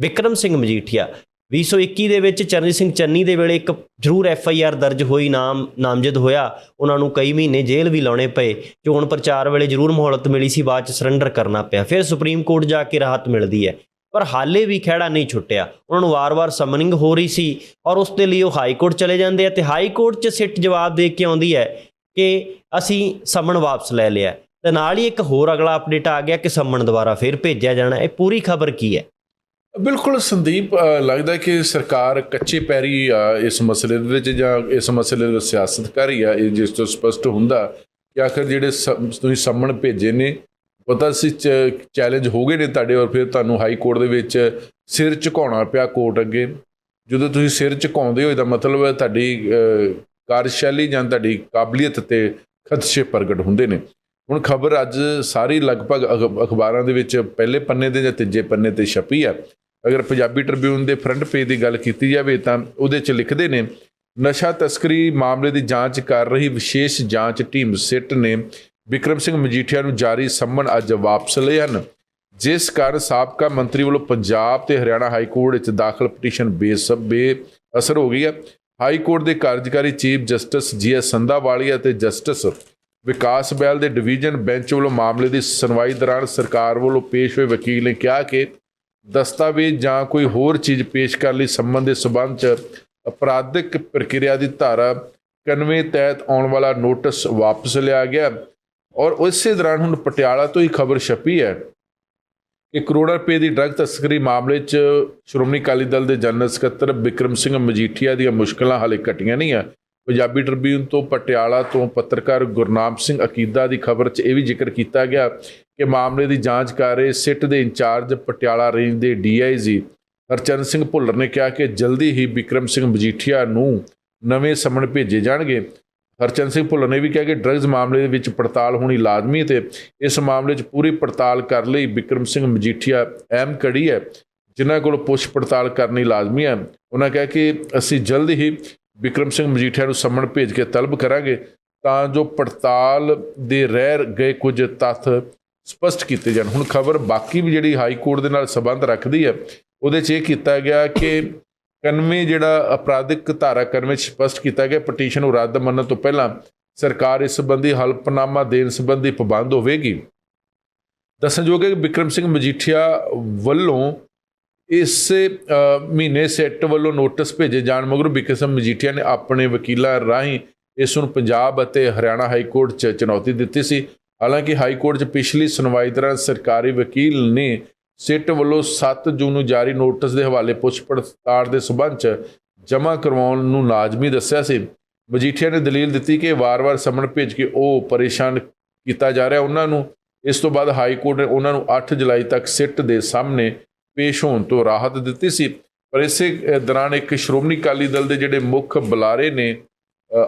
ਵਿਕਰਮ ਸਿੰਘ ਮਜੀਠੀਆ। 2021 ਦੇ ਵਿੱਚ ਚਰਨਜੀਤ ਸਿੰਘ ਚੰਨੀ ਦੇ ਵੇਲੇ ਇੱਕ ਜ਼ਰੂਰ ਐਫ ਆਈ ਆਰ ਦਰਜ ਹੋਈ, ਨਾਮ ਨਾਮਜ਼ਦ ਹੋਇਆ। ਉਹਨਾਂ ਨੂੰ ਕਈ ਮਹੀਨੇ ਜੇਲ੍ਹ ਵੀ ਲਾਉਣੇ ਪਏ। ਚੋਣ ਪ੍ਰਚਾਰ ਵੇਲੇ ਜ਼ਰੂਰ ਮਹੌਲਤ ਮਿਲੀ ਸੀ, ਬਾਅਦ ਚ ਸਰੈਂਡਰ ਕਰਨਾ ਪਿਆ। ਫਿਰ ਸੁਪਰੀਮ ਕੋਰਟ ਜਾ ਕੇ ਰਾਹਤ ਮਿਲਦੀ ਹੈ। ਪਰ ਹਾਲੇ ਵੀ ਖਹਿੜਾ ਨਹੀਂ ਛੁੱਟਿਆ। ਉਹਨਾਂ ਨੂੰ ਵਾਰ-ਵਾਰ ਸਮਨਿੰਗ ਹੋ ਰਹੀ ਸੀ ਔਰ ਉਸ ਦੇ ਲਈ ਉਹ ਹਾਈ ਕੋਰਟ ਚਲੇ ਜਾਂਦੇ ਆ ਤੇ ਹਾਈ ਕੋਰਟ 'ਚ ਸਿੱਟ ਜਵਾਬ ਦੇ ਕੇ ਆਉਂਦੀ ਹੈ ਕਿ ਅਸੀਂ ਸਮਨ ਵਾਪਸ ਲੈ ਲਿਆ। ਤੇ ਨਾਲ ਹੀ ਇੱਕ ਹੋਰ ਅਗਲਾ ਅਪਡੇਟ ਆ ਗਿਆ ਕਿ ਸਮਨ ਦੁਬਾਰਾ ਫਿਰ ਭੇਜਿਆ ਜਾਣਾ। ਇਹ ਪੂਰੀ ਖਬਰ ਕੀ ਹੈ? ਬਿਲਕੁਲ ਸੰਦੀਪ ਲੱਗਦਾ ਕਿ ਸਰਕਾਰ ਕੱਚੇ ਪੈਰੀ ਆ ਇਸ ਮਸਲੇ ਦੇ ਵਿੱਚ ਜਾਂ ਇਸ ਮਸਲੇ ਦੇ ਸਿਆਸਤ ਕਰ ਰਹੀ ਆ, ਇਹ ਜਿਸ ਤੋਂ ਸਪਸ਼ਟ ਹੁੰਦਾ ਕਿ ਆਖਰ ਜਿਹੜੇ ਸ- ਤੁਸੀਂ ਸੰਮਣ ਭੇਜੇ ਨੇ ਪਤਾ ਸੀ ਚੈਲੰਜ ਹੋ ਗਏ ਨੇ ਤੁਹਾਡੇ ਔਰ ਫਿਰ ਤੁਹਾਨੂੰ ਹਾਈ ਕੋਰਟ ਦੇ ਵਿੱਚ ਸਿਰ ਝੁਕਾਉਣਾ ਪਿਆ ਕੋਰਟ ਅੱਗੇ। ਜਦੋਂ ਤੁਸੀਂ ਸਿਰ ਝੁਕਾਉਂਦੇ ਹੋ, ਇਹਦਾ ਮਤਲਬ ਹੈ ਤੁਹਾਡੀ ਕਾਰਜਸ਼ੈਲੀ ਜਾਂ ਤੁਹਾਡੀ ਕਾਬਲੀਅਤ ਤੇ ਖਦਸ਼ੇ ਪ੍ਰਗਟ ਹੁੰਦੇ ਨੇ। ਹੁਣ ਖਬਰ ਅੱਜ ਸਾਰੀ ਲਗਭਗ ਅਖ- ਅਖਬਾਰਾਂ ਦੇ ਵਿੱਚ ਪਹਿਲੇ ਪੰਨੇ ਤੇ ਜਾਂ ਤੀਜੇ ਪੰਨੇ ਤੇ ਛਪੀ ਆ। ਅਗਰ ਪੰਜਾਬੀ ਟ੍ਰਿਬਿਊਨ ਦੇ ਫਰੰਟ ਪੇਜ ਦੀ ਗੱਲ ਕੀਤੀ ਜਾਵੇ ਤਾਂ ਉਹਦੇ 'ਚ ਲਿਖਦੇ ਨੇ, ਨਸ਼ਾ ਤਸਕਰੀ ਮਾਮਲੇ ਦੀ ਜਾਂਚ ਕਰ ਰਹੀ ਵਿਸ਼ੇਸ਼ ਜਾਂਚ ਟੀਮ ਸਿੱਟ ਨੇ ਵਿਕਰਮ ਸਿੰਘ ਮਜੀਠੀਆ ਨੂੰ ਜਾਰੀ ਸੰਮਨ ਅੱਜ ਵਾਪਸ ਲਏ ਹਨ। ਜਿਸ ਕਾਰਨ ਸਾਬਕਾ ਮੰਤਰੀ ਵੱਲੋਂ ਪੰਜਾਬ ਤੇ ਹਰਿਆਣਾ ਹਾਈ ਕੋਰਟ ਵਿੱਚ ਦਾਖਲ ਪਟੀਸ਼ਨ ਬੇਸਬੇ ਅਸਰ ਹੋ ਗਈ ਹੈ। ਹਾਈ ਕੋਰਟ ਦੇ ਕਾਰਜਕਾਰੀ chief justice G S Sandhawalia ਤੇ ਜਸਟਿਸ ਵਿਕਾਸ ਬੈਲ ਦੇ ਡਿਵੀਜ਼ਨ ਬੈਂਚ ਵੱਲੋਂ ਮਾਮਲੇ ਦੀ ਸੁਣਵਾਈ ਦੌਰਾਨ ਸਰਕਾਰ ਵੱਲੋਂ ਪੇਸ਼ ਹੋਏ ਵਕੀਲ ਨੇ ਕਿਹਾ ਕਿ ਦਸਤਾਵੇਜ਼ ਜਾਂ ਕੋਈ ਹੋਰ ਚੀਜ਼ ਪੇਸ਼ ਕਰਨ ਲਈ ਸੰਬੰਧ ਦੇ ਸਬੰਧ ਚ ਅਪਰਾਧਿਕ ਪ੍ਰਕਿਰਿਆ ਦੀ ਧਾਰਾ 91 ਤਹਿਤ ਆਉਣ ਵਾਲਾ ਨੋਟਿਸ ਵਾਪਸ ਲਿਆ ਗਿਆ। ਔਰ ਉਸੇ ਦੌਰਾਨ ਹੁਣ ਪਟਿਆਲਾ ਤੋਂ ਹੀ ਖਬਰ ਛਪੀ ਹੈ ਕਿ ਕਰੋੜਾਂ ਰੁਪਏ ਦੀ ਡਰੱਗ ਤਸਕਰੀ ਮਾਮਲੇ 'ਚ ਸ਼੍ਰੋਮਣੀ ਅਕਾਲੀ ਦਲ ਦੇ ਜਨਰਲ ਸਕੱਤਰ ਬਿਕਰਮ ਸਿੰਘ ਮਜੀਠੀਆ ਦੀਆਂ ਮੁਸ਼ਕਲਾਂ ਹਾਲੇ ਘਟੀਆਂ ਨਹੀਂ ਆ। ਪੰਜਾਬੀ ਟ੍ਰਿਬਿਊਨ ਤੋਂ ਪਟਿਆਲਾ ਤੋਂ ਪੱਤਰਕਾਰ ਗੁਰਨਾਮ ਸਿੰਘ ਅਕੀਦਾ ਦੀ ਖਬਰ 'ਚ ਇਹ ਵੀ ਜ਼ਿਕਰ ਕੀਤਾ ਗਿਆ ਕਿ ਮਾਮਲੇ ਦੀ ਜਾਂਚ ਕਰ ਰਹੇ ਸਿੱਟ ਦੇ ਇੰਚਾਰਜ ਪਟਿਆਲਾ ਰੇਂਜ ਦੇ ਡੀਆਈਜੀ ਹਰਚੰਦ ਸਿੰਘ ਭੁੱਲਰ ਨੇ ਕਿਹਾ ਕਿ ਜਲਦੀ ਹੀ ਵਿਕਰਮ ਸਿੰਘ ਮਜੀਠੀਆ ਨੂੰ ਨਵੇਂ ਸਮਣ ਭੇਜੇ ਜਾਣਗੇ। ਹਰਚੰਦ ਸਿੰਘ ਭੁੱਲਰ ਨੇ ਵੀ ਕਿਹਾ ਕਿ ਡਰੱਗਜ਼ ਮਾਮਲੇ ਦੇ ਵਿੱਚ ਪੜਤਾਲ ਹੋਣੀ ਲਾਜ਼ਮੀ ਤੇ ਇਸ ਮਾਮਲੇ 'ਚ ਪੂਰੀ ਪੜਤਾਲ ਕਰ ਲਈ ਵਿਕਰਮ ਸਿੰਘ ਮਜੀਠੀਆ ਐਮ ਕੜੀ ਹੈ, ਜਿਨ੍ਹਾਂ ਕੋਲ ਪੁੱਛ ਪੜਤਾਲ ਕਰਨੀ ਲਾਜ਼ਮੀ ਹੈ। ਉਹਨਾਂ ਕਿਹਾ ਕਿ ਅਸੀਂ ਜਲਦ ਹੀ ਵਿਕਰਮ ਸਿੰਘ ਮਜੀਠੀਆ ਨੂੰ ਸਮਣ ਭੇਜ ਕੇ ਤਲਬ ਕਰਾਂਗੇ ਤਾਂ ਜੋ ਪੜਤਾਲ ਦੇ ਰਹਿ ਗਏ ਕੁਝ ਤੱਥ ਸਪਸ਼ਟ ਕੀਤੇ ਜਾਣ। ਹੁਣ ਖਬਰ ਬਾਕੀ ਵੀ ਜਿਹੜੀ ਹਾਈ ਕੋਰਟ ਦੇ ਨਾਲ ਸੰਬੰਧ ਰੱਖਦੀ ਹੈ, ਉਹਦੇ 'ਚ ਇਹ ਕੀਤਾ ਗਿਆ ਕਿ 91 ਜਿਹੜਾ ਅਪਰਾਧਿਕ ਧਾਰਾ 91 'ਚ ਸਪਸ਼ਟ ਕੀਤਾ ਗਿਆ, ਪਟੀਸ਼ਨ ਨੂੰ ਰੱਦ ਮੰਨਣ ਤੋਂ ਪਹਿਲਾਂ ਸਰਕਾਰ ਇਸ ਸੰਬੰਧੀ ਹਲਫਨਾਮਾ ਦੇਣ ਸੰਬੰਧੀ ਪਾਬੰਦ ਹੋਵੇਗੀ। ਦੱਸਣਯੋਗ ਹੈ ਕਿ ਵਿਕਰਮ ਸਿੰਘ ਮਜੀਠੀਆ ਵੱਲੋਂ ਇਸ ਮਹੀਨੇ ਸੈੱਟ ਵੱਲੋਂ ਨੋਟਿਸ ਭੇਜੇ ਜਾਣ ਮਗਰੋਂ ਵਿਕਰਮ ਸਿੰਘ ਮਜੀਠੀਆ ਨੇ ਆਪਣੇ ਵਕੀਲਾਂ ਰਾਹੀਂ ਇਸ ਨੂੰ ਪੰਜਾਬ ਅਤੇ ਹਰਿਆਣਾ ਹਾਈ ਕੋਰਟ 'ਚ ਚੁਣੌਤੀ ਦਿੱਤੀ ਸੀ। ਹਾਲਾਂਕਿ ਹਾਈ ਕੋਰਟ 'ਚ ਪਿਛਲੀ ਸੁਣਵਾਈ ਦੌਰਾਨ ਸਰਕਾਰੀ ਵਕੀਲ ਨੇ ਸਿੱਟ ਵੱਲੋਂ 7 ਜੂਨ ਨੂੰ ਜਾਰੀ ਨੋਟਿਸ ਦੇ ਹਵਾਲੇ ਪੁੱਛ ਪੜਤਾਲ ਦੇ ਸਬੰਧ 'ਚ ਜਮ੍ਹਾਂ ਕਰਵਾਉਣ ਨੂੰ ਲਾਜ਼ਮੀ ਦੱਸਿਆ ਸੀ। ਮਜੀਠੀਆ ਨੇ ਦਲੀਲ ਦਿੱਤੀ ਕਿ ਵਾਰ-ਵਾਰ ਸਮਨ ਭੇਜ ਕੇ ਉਹ ਪਰੇਸ਼ਾਨ ਕੀਤਾ ਜਾ ਰਿਹਾ। ਉਹਨਾਂ ਨੂੰ ਇਸ ਤੋਂ ਬਾਅਦ ਹਾਈ ਕੋਰਟ ਨੇ ਉਹਨਾਂ ਨੂੰ 8 ਜੁਲਾਈ ਤੱਕ ਸਿੱਟ ਦੇ ਸਾਹਮਣੇ ਪੇਸ਼ ਹੋਣ ਤੋਂ ਰਾਹਤ ਦਿੱਤੀ ਸੀ। ਪਰ ਇਸੇ ਦੌਰਾਨ ਇੱਕ ਸ਼੍ਰੋਮਣੀ ਅਕਾਲੀ ਦਲ ਦੇ ਜਿਹੜੇ ਮੁੱਖ ਬੁਲਾਰੇ ਨੇ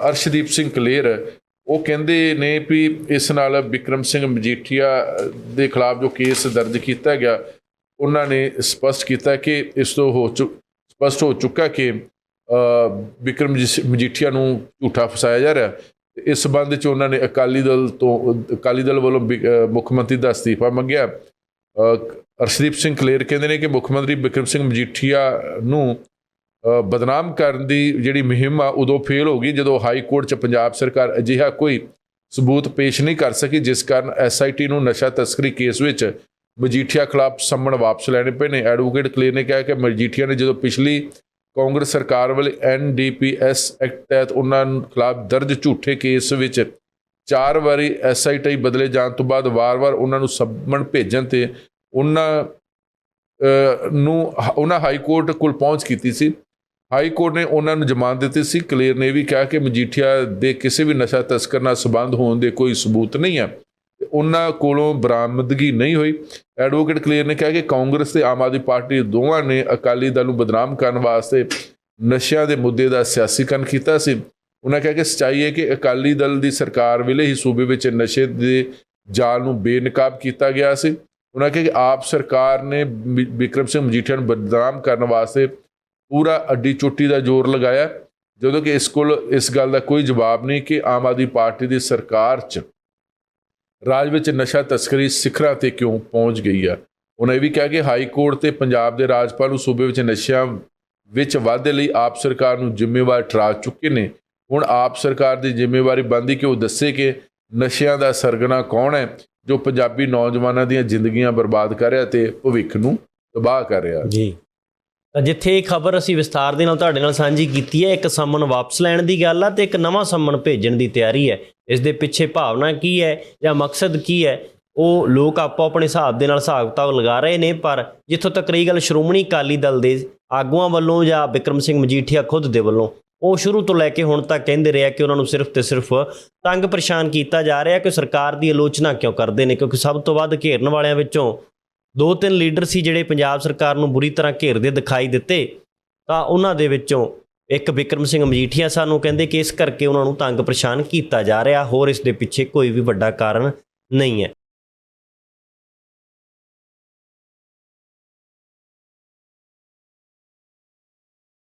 ਅਰਸ਼ਦੀਪ ਸਿੰਘ ਕਲੇਰ ਉਹ ਕਹਿੰਦੇ ਨੇ ਵੀ ਇਸ ਨਾਲ ਵਿਕਰਮ ਸਿੰਘ ਮਜੀਠੀਆ ਦੇ ਖਿਲਾਫ ਜੋ ਕੇਸ ਦਰਜ ਕੀਤਾ ਗਿਆ ਉਹਨਾਂ ਨੇ ਸਪਸ਼ਟ ਕੀਤਾ ਕਿ ਇਸ ਤੋਂ ਹੋ ਚੁ ਸਪਸ਼ਟ ਹੋ ਚੁੱਕਾ ਕਿ ਅ, ਵਿਕਰਮ ਮਜੀਠੀਆ ਨੂੰ ਝੂਠਾ ਫਸਾਇਆ ਜਾ ਰਿਹਾ। ਤੇ ਇਸ ਸੰਬੰਧ ਵਿੱਚ ਉਹਨਾਂ ਨੇ ਅਕਾਲੀ ਦਲ ਤੋਂ ਅਕਾਲੀ ਦਲ ਵੱਲੋਂ ਵਿ- ਮੁੱਖ ਮੰਤਰੀ ਦਾ ਅਸਤੀਫਾ ਮੰਗਿਆ। ਅ, ਅਰਸ਼ਦੀਪ ਸਿੰਘ ਕਲੇਰ ਕਹਿੰਦੇ ਨੇ ਕਿ ਮੁੱਖ ਮੰਤਰੀ ਵਿਕਰਮ ਸਿੰਘ ਮਜੀਠੀਆ ਨੂੰ ਬਦਨਾਮ ਕਰਨ ਦੀ ਜਿਹੜੀ ਮੁਹਿੰਮ ਆ, ਉਦੋਂ ਫੇਲ ਹੋ ਗਈ ਜਦੋਂ ਹਾਈ ਕੋਰਟ 'ਚ ਪੰਜਾਬ ਸਰਕਾਰ ਅਜਿਹਾ ਕੋਈ ਸਬੂਤ ਪੇਸ਼ ਨਹੀਂ ਕਰ ਸਕੀ, ਜਿਸ ਕਾਰਨ ਐਸਆਈਟੀ ਨੂੰ ਨਸ਼ਾ ਤਸਕਰੀ ਕੇਸ ਵਿੱਚ ਮਜੀਠੀਆ ਖਿਲਾਫ ਸੰਮਣ ਵਾਪਸ ਲੈਣੇ ਪਏ ਨੇ। ਐਡਵੋਕੇਟ ਕਲੇਰ ਨੇ ਕਿਹਾ ਕਿ ਮਜੀਠੀਆ ਨੇ ਜਦੋਂ ਪਿਛਲੀ ਕਾਂਗਰਸ ਸਰਕਾਰ ਵੱਲ ਐਨਡੀਪੀਐਸ ਐਕਟ ਤਹਿਤ ਉਹਨਾਂ ਖਿਲਾਫ ਦਰਜ ਝੂਠੇ ਕੇਸ ਵਿੱਚ ਚਾਰ ਵਾਰੀ ਐਸਆਈਟੀ ਬਦਲੇ ਜਾਣ ਤੋਂ ਬਾਅਦ ਵਾਰ-ਵਾਰ ਉਹਨਾਂ ਨੂੰ ਸੰਮਣ ਭੇਜਣ ਤੇ ਉਹਨਾਂ ਨੂੰ ਹ- ਉਹਨਾਂ ਹਾਈ ਕੋਰਟ ਕੋਲ ਪਹੁੰਚ ਕੀਤੀ ਸੀ। ਹਾਈ ਕੋਰਟ ਨੇ ਉਹਨਾਂ ਨੂੰ ਜ਼ਮਾਨਤ ਦਿੱਤੀ ਸੀ। ਕਲੀਅਰ ਨੇ ਵੀ ਕਿਹਾ ਕਿ ਮਜੀਠੀਆ ਦੇ ਕਿਸੇ ਵੀ ਨਸ਼ਾ ਤਸਕਰ ਨਾਲ ਸੰਬੰਧ ਹੋਣ ਦੇ ਕੋਈ ਸਬੂਤ ਨਹੀਂ ਹੈ। ਉਹਨਾਂ ਕੋਲੋਂ ਬਰਾਮਦਗੀ ਨਹੀਂ ਹੋਈ। ਐਡਵੋਕੇਟ ਕਲੀਅਰ ਨੇ ਕਿਹਾ ਕਿ ਕਾਂਗਰਸ ਤੇ ਆਮ ਆਦਮੀ ਪਾਰਟੀ ਦੋਵਾਂ ਨੇ ਅਕਾਲੀ ਦਲ ਨੂੰ ਬਦਨਾਮ ਕਰਨ ਵਾਸਤੇ ਨਸ਼ਿਆਂ ਦੇ ਮੁੱਦੇ ਦਾ ਸਿਆਸੀਕਰਨ ਕੀਤਾ ਸੀ। ਉਹਨਾਂ ਕਿਹਾ ਕਿ ਸਚਾਈ ਹੈ ਕਿ ਅਕਾਲੀ ਦਲ ਦੀ ਸਰਕਾਰ ਵੇਲੇ ਹੀ ਸੂਬੇ ਵਿੱਚ ਨਸ਼ੇ ਦੇ ਜਾਲ ਨੂੰ ਬੇਨਕਾਬ ਕੀਤਾ ਗਿਆ ਸੀ। ਉਹਨਾਂ ਕਿਹਾ ਕਿ ਆਪ ਸਰਕਾਰ ਨੇ ਵਿ- ਵਿਕਰਮ ਸਿੰਘ ਮਜੀਠੀਆ ਨੂੰ ਬਦਨਾਮ ਕਰਨ ਵਾਸਤੇ ਪੂਰਾ ਅੱਡੀ ਚੁੱਟੀ ਦਾ ਜ਼ੋਰ ਲਗਾਇਆ, ਜਦੋਂ ਕਿ ਇਸ ਕੋਲ ਇਸ ਗੱਲ ਦਾ ਕੋਈ ਜਵਾਬ ਨਹੀਂ ਕਿ ਆਮ ਆਦਮੀ ਪਾਰਟੀ ਦੀ ਸਰਕਾਰ 'ਚ ਰਾਜ ਵਿੱਚ ਨਸ਼ਾ ਤਸਕਰੀ ਸਿਖਰਾਂ ਤੇ ਕਿਉਂ ਪਹੁੰਚ ਗਈ ਆ। ਉਹਨਾਂ ਇਹ ਵੀ ਕਿਹਾ ਕਿ ਹਾਈ ਕੋਰਟ ਤੇ ਪੰਜਾਬ ਦੇ ਰਾਜਪਾਲ ਨੂੰ ਸੂਬੇ ਵਿੱਚ ਨਸ਼ਿਆਂ ਵਿੱਚ ਵਾਧੇ ਲਈ ਆਪ ਸਰਕਾਰ ਨੂੰ ਜ਼ਿੰਮੇਵਾਰ ਠਹਿਰਾ ਚੁੱਕੇ ਨੇ। ਹੁਣ ਆਪ ਸਰਕਾਰ ਦੀ ਜ਼ਿੰਮੇਵਾਰੀ ਬਣਦੀ ਕਿ ਉਹ ਦੱਸੇ ਕਿ ਨਸ਼ਿਆਂ ਦਾ ਸਰਗਨਾ ਕੌਣ ਹੈ, ਜੋ ਪੰਜਾਬੀ ਨੌਜਵਾਨਾਂ ਦੀਆਂ ਜ਼ਿੰਦਗੀਆਂ ਬਰਬਾਦ ਕਰ ਰਿਹਾ ਤੇ ਭਵਿੱਖ ਨੂੰ ਤਬਾਹ ਕਰ ਰਿਹਾ। ਜੀ। ਤਾਂ ਜਿੱਥੇ ਇਹ ਖਬਰ ਅਸੀਂ ਵਿਸਤਾਰ ਦੇ ਨਾਲ ਤੁਹਾਡੇ ਨਾਲ ਸਾਂਝੀ ਕੀਤੀ ਹੈ, ਇੱਕ ਸੰਮਨ ਵਾਪਸ ਲੈਣ ਦੀ ਗੱਲ ਆ ਤੇ ਇੱਕ ਨਵਾਂ ਸੰਮਨ ਭੇਜਣ ਦੀ ਤਿਆਰੀ ਹੈ। ਇਸ ਦੇ ਪਿੱਛੇ ਭਾਵਨਾ ਕੀ ਹੈ ਜਾਂ ਮਕਸਦ ਕੀ ਹੈ? ਉਹ ਲੋਕ ਆਪੋ ਆਪਣੇ ਹਿਸਾਬ ਦੇ ਨਾਲ ਹਿਸਾਬ ਕਿਤਾਬ ਲਗਾ ਰਹੇ ਨੇ, ਪਰ ਜਿੱਥੋਂ ਤੱਕ ਰਹੀ ਗੱਲ ਸ਼੍ਰੋਮਣੀ ਅਕਾਲੀ ਦਲ ਦੇ ਆਗੂਆਂ ਵੱਲੋਂ ਜਾਂ ਬਿਕਰਮ ਸਿੰਘ ਮਜੀਠੀਆ ਖੁਦ ਦੇ ਵੱਲੋਂ, ਉਹ ਸ਼ੁਰੂ ਤੋਂ ਲੈ ਕੇ ਹੁਣ ਤੱਕ ਕਹਿੰਦੇ ਰਿਹਾ ਕਿ ਉਹਨਾਂ ਨੂੰ ਸਿਰਫ ਤੇ ਸਿਰਫ ਤੰਗ ਪਰੇਸ਼ਾਨ ਕੀਤਾ ਜਾ ਰਿਹਾ ਕਿ ਸਰਕਾਰ ਦੀ ਆਲੋਚਨਾ ਕਿਉਂ ਕਰਦੇ ਨੇ, ਕਿਉਂਕਿ ਸਭ ਤੋਂ ਵੱਧ ਘੇਰਨ ਵਾਲਿਆਂ ਵਿੱਚੋਂ ਦੋ ਤਿੰਨ ਲੀਡਰ ਸੀ ਜਿਹੜੇ ਪੰਜਾਬ ਸਰਕਾਰ ਨੂੰ ਬੁਰੀ ਤਰ੍ਹਾਂ ਘੇਰਦੇ ਦਿਖਾਈ ਦਿੱਤੇ, ਤਾਂ ਉਹਨਾਂ ਦੇ ਵਿੱਚੋਂ ਇੱਕ ਵਿਕਰਮ ਸਿੰਘ ਮਜੀਠੀਆ ਸਾਨੂੰ ਕਹਿੰਦੇ ਕਿ ਇਸ ਕਰਕੇ ਉਹਨਾਂ ਨੂੰ ਤੰਗ ਪਰੇਸ਼ਾਨ ਕੀਤਾ ਜਾ ਰਿਹਾ, ਹੋਰ ਇਸ ਦੇ ਪਿੱਛੇ ਕੋਈ ਵੀ ਵੱਡਾ ਕਾਰਨ ਨਹੀਂ ਹੈ।